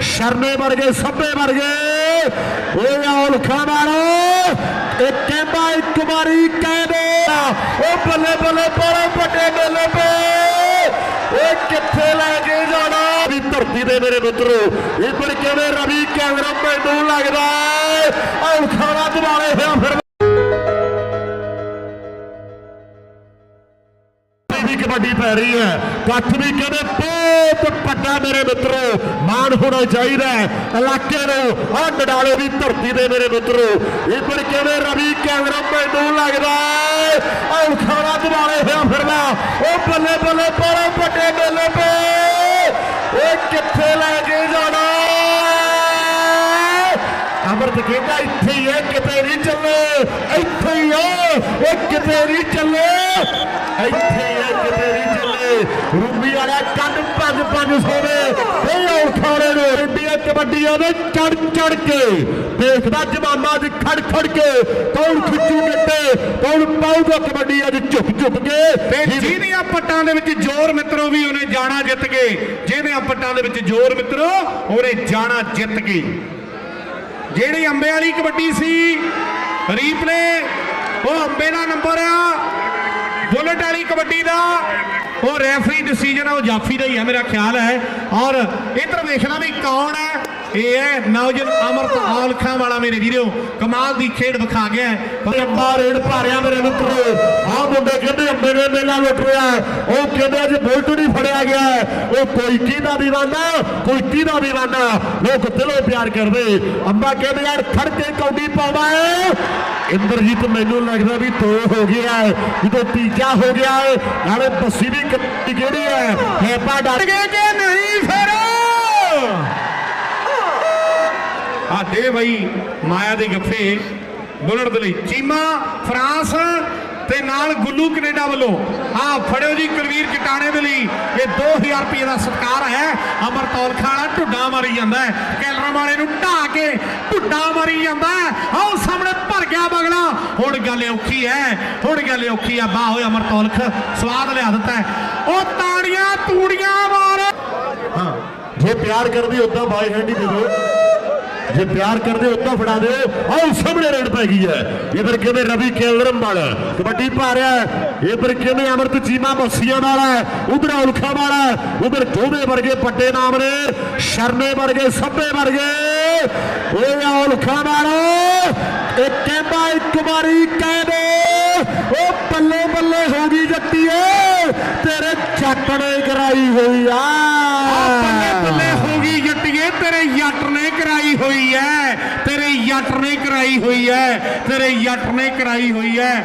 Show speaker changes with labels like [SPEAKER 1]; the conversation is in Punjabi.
[SPEAKER 1] ਸ਼ਰਨੇ ਵਰਗੇ, ਸੱਬੇ ਵਰਗੇ। ਓਏ ਔਲਖਾਂ ਵਾਲੋ ਇਹ ਕਹਿੰਦਾ ਇੱਕ ਵਾਰੀ ਕਹਿ ਦੇ ਉਹ ਬੱਲੇ ਬੱਲੇ ਬੜੇ ਵੱਡੇ ਮੇਲੇ ਪੇ। ਓਏ ਕਿੱਥੇ ਲੈ ਕੇ ਜਾਣਾ? ਵੀ ਧਰਤੀ ਦੇ ਮੇਰੇ ਮਿੱਤਰੋ, ਇਹ ਪਰ ਕਿਵੇਂ ਰਵੀ ਕੈਮਰਾ ਮੈਨੂੰ ਲੱਗਦਾ ਔਲਖਾ ਦਾ ਦਿਵਾਲੇ ਹੋਇਆ ਫਿਰ ਵੀ ਕਬੱਡੀ ਪੈ ਰਹੀ ਹੈ। ਕੱਠ ਵੀ ਕਹਿੰਦੇ ਬਹੁਤ ਵੱਡਾ ਮੇਰੇ ਮਿੱਤਰੋ, ਮਾਣ ਹੋਣਾ ਚਾਹੀਦਾ ਹੈ। ਇਲਾਕੇ ਨੂੰ, ਆਹ ਨਡਾਲੇ ਦੀ ਧਰਤੀ ਦੇ ਮੇਰੇ ਮਿੱਤਰੋ ਇਹ ਪਰ ਕਿਵੇਂ ਰਵੀ ਕੈਮਰਾ ਮੈਨੂੰ ਲੱਗਦਾ ਆਹ ਖਾਣਾ ਦਿਵਾਲੇ ਹੋਇਆ ਫਿਰਦਾ ਉਹ ਬੱਲੇ ਬੱਲੇ ਬੜੇ ਵੱਡੇ ਮੇਲੇ ਪੇ ਓਏ ਕਿੱਥੇ ਲੈ ਕੇ ਜਾਣਾ ਅਮਰਤ ਕਹਿੰਦਾ ਇੱਥੇ ਹੀ ਹੈ, ਕਿਤੇ ਨਹੀਂ ਚੱਲੇ। ਇੱਥੇ ਹੀ ਹੈ ਉਹ ਕਿਤੇ ਨਹੀਂ ਚੱਲੇ। ਇੱਥੇ ਹੀ ਹੈ ਕਿਤੇ ਨਹੀਂ ਚੱਲੇ ਰੂਬੀ ਵਾਲਾ ਕੰਨ ਪੰਜ ਪੰਜ ਸੋਵੇ ਇਹ ਔਖਾੜੇ ਨੂੰ ਇੰਡੀਆ ਕਬੱਡੀਆਂ ਦੇ ਚੜ ਚੜ ਕੇ ਦੇਖਦਾ ਜਮਾਨਾ ਅੱਜ ਖੜ ਖੜ ਕੇ ਕੌਣ ਖਿੱਚੂ ਗਿੱਟੇ, ਕੌਣ ਪਾਊਗਾ ਕਬੱਡੀ ਅੱਜ ਝੁਕ ਝੁਕ ਕੇ।
[SPEAKER 2] ਤੇ ਜਿਹਦੀਆਂ ਪੱਟਾਂ ਦੇ ਵਿੱਚ ਜ਼ੋਰ ਮਿੱਤਰੋ ਵੀ ਉਹਨੇ ਜਾਣਾ ਜਿੱਤ ਕੇ ਜਿਹਦੀਆਂ ਪੱਟਾਂ ਦੇ ਵਿੱਚ ਜ਼ੋਰ ਮਿੱਤਰੋ, ਉਹਨੇ ਜਾਣਾ ਜਿੱਤ ਕੇ ਜਿਹੜੀ ਅੰਬੇ ਵਾਲੀ ਕਬੱਡੀ ਸੀ ਰੀਪਲੇ ਉਹ ਅੰਬੇ ਦਾ ਨੰਬਰ ਆ। ਬੁਲਟ ਵਾਲੀ ਕਬੱਡੀ ਦਾ ਉਹ ਰੈਫਰੀ ਡਿਸੀਜਨ ਆ, ਉਹ ਜਾਫੀ ਦਾ ਹੀ ਹੈ ਮੇਰਾ ਖਿਆਲ ਹੈ। ਔਰ ਇਧਰ ਵੇਖਣਾ ਵੀ ਕੌਣ ਹੈ? ਇਹ ਹੈ ਨੌਜਨ ਅਮਰਤ ਔਲਖਾਂ ਵਾਲਾ ਮੇਰੇ ਵੀਰੋ। ਕਮਾਲ ਦੀ ਖੇਡ ਵਿਖਾ ਗਿਆ
[SPEAKER 1] ਅੰਬਾ ਰੇਡ ਭਾਰਿਆ ਮੇਰੇ ਮਿੱਤਰੋ। ਆਹ ਮੁੰਡੇ ਕਹਿੰਦੇ ਅੰਬੇ ਦੇ ਮੇਲਾ ਲੁੱਟ ਰਿਹਾ ਉਹ ਕਹਿੰਦੇ ਅੱਜ ਬੁਲਟ ਨਹੀਂ ਫੜਿਆ ਗਿਆ ਉਹ ਕੋਈ ਕਿਹਦਾ ਦੀਵਾਨਾ ਕੋਈ ਕਿਹਦਾ ਦੀਵਾਨਾ ਲੋਕ ਦਿਲੋਂ ਪਿਆਰ ਕਰਦੇ। ਅੰਬਾ ਕਹਿੰਦੇ ਯਾਰ ਖੜ ਕੇ ਕੌਡੀ ਪਾਵਾ ਇੰਦਰਜੀਤ ਮੈਨੂੰ ਲੱਗਦਾ ਵੀ ਦੋ ਹੋ ਗਿਆ ਹੈ। ਜਦੋਂ ਤੀਜਾ ਹੋ ਗਿਆ ਹੈ ਨਾਲੇ ਬੱਸੀ ਵੀ ਕਿਹੜੀ ਹੈ? ਹੈਪਾ ਡਰ
[SPEAKER 2] ਗਏ ਨਹੀਂ ਫੇਰੋ? ਆ ਬਈ ਮਾਇਆ ਦੇ ਗੱਫੇ ਬੁਲਟ ਦੇ ਲਈ। ਚੀਮਾ, ਫਰਾਂਸ ਤੇ ਨਾਲ ਗੁੱਲੂ ਕੈਨੇਡਾ ਵੱਲੋਂ। ਆ ਫੜਿਓ ਜੀ ਕੁਲਵੀਰ ਚਟਾਣੇ ਦੇ ਲਈ। ਇਹ 2000 ਰੁਪਏ ਦਾ ਸਤਕਾਰ ਹੈ। ਅਮਰਤੌਲ ਖਾਣਾ ਢੁੱਡਾ ਮਾਰੀ ਜਾਂਦਾ ਹੈ। ਕੈਲਰਾਂ ਵਾਲੇ ਨੂੰ ਢਾ ਕੇ ਢੁੱਡਾ ਮਾਰੀ ਜਾਂਦਾ ਆਓ ਸਾਹਮਣੇ ਭਰ ਗਿਆ ਬਗਲਾ। ਹੁਣ ਗੱਲ ਔਖੀ ਹੈ। ਹੁਣ ਗੱਲ ਔਖੀ ਆ। ਬਾਹ ਹੋਏ ਅਮਰਤੌਲਖ ਸਵਾਦ ਲਿਆ ਦਿੱਤਾ ਹੈ। ਉਹ ਤਾੜੀਆਂ ਤੂੜੀਆਂ ਮਾਰ।
[SPEAKER 1] ਹਾਂ, ਜੇ ਪਿਆਰ ਕਰਦੀ ਉਦਾਂ ਬਾਈ ਹੈਂਡੀ ਦੇ ਦਿਓ। ਜੇ ਪਿਆਰ ਕਰਦੇ ਉਦਾਂ ਫੜਾ ਦਿਓ। ਆਹ ਸਾਹਮਣੇ ਰੇਡ ਪੈ ਗਈ ਹੈ। ਇਧਰ ਕਿਵੇਂ ਰਵੀ ਕੇਲਰਮ ਵਾਲਾ ਕਬੱਡੀ ਪਾ ਰਿਹਾ ਹੈ ਇਧਰ ਕਿਵੇਂ ਅਮਰਤ ਚੀਮਾ ਮੱਸੀਆਂ ਵਾਲਾ ਉਧਰ ਉਲਖਾ ਵਾਲਾ ਉਧਰ ਦੋਵੇਂ ਵਰਗੇ ਵੱਡੇ ਨਾਮ ਨੇ। ਸ਼ਰਨੇ ਵਰਗੇ, ਸੱਬੇ ਵਰਗੇ। ਓਏ ਉਲਖਾ ਵਾਲਾ। ਇਹ ਕਹਿੰਦਾ ਇੱਕ ਵਾਰੀ ਕਹਿ ਦੇ ਉਹ ਬੱਲੇ ਬੱਲੇ ਹੋ ਗਈ ਜੱਟੀਏ ਤੇਰੇ ਜੱਟ ਨੇ ਕਰਾਈ ਹੋਈ ਆ।
[SPEAKER 2] ਗਈ ਤੇਰੇ ਜੱਟ ਨੇ ਕਰਾਈ ਹੋਈ ਹੈ ਤੇਰੇ ਜੱਟ ਨੇ ਕਰਾਈ ਹੋਈ ਹੈ ਤੇਰੇ ਜੱਟ ਨੇ ਕਰਾਈ ਹੋਈ ਹੈ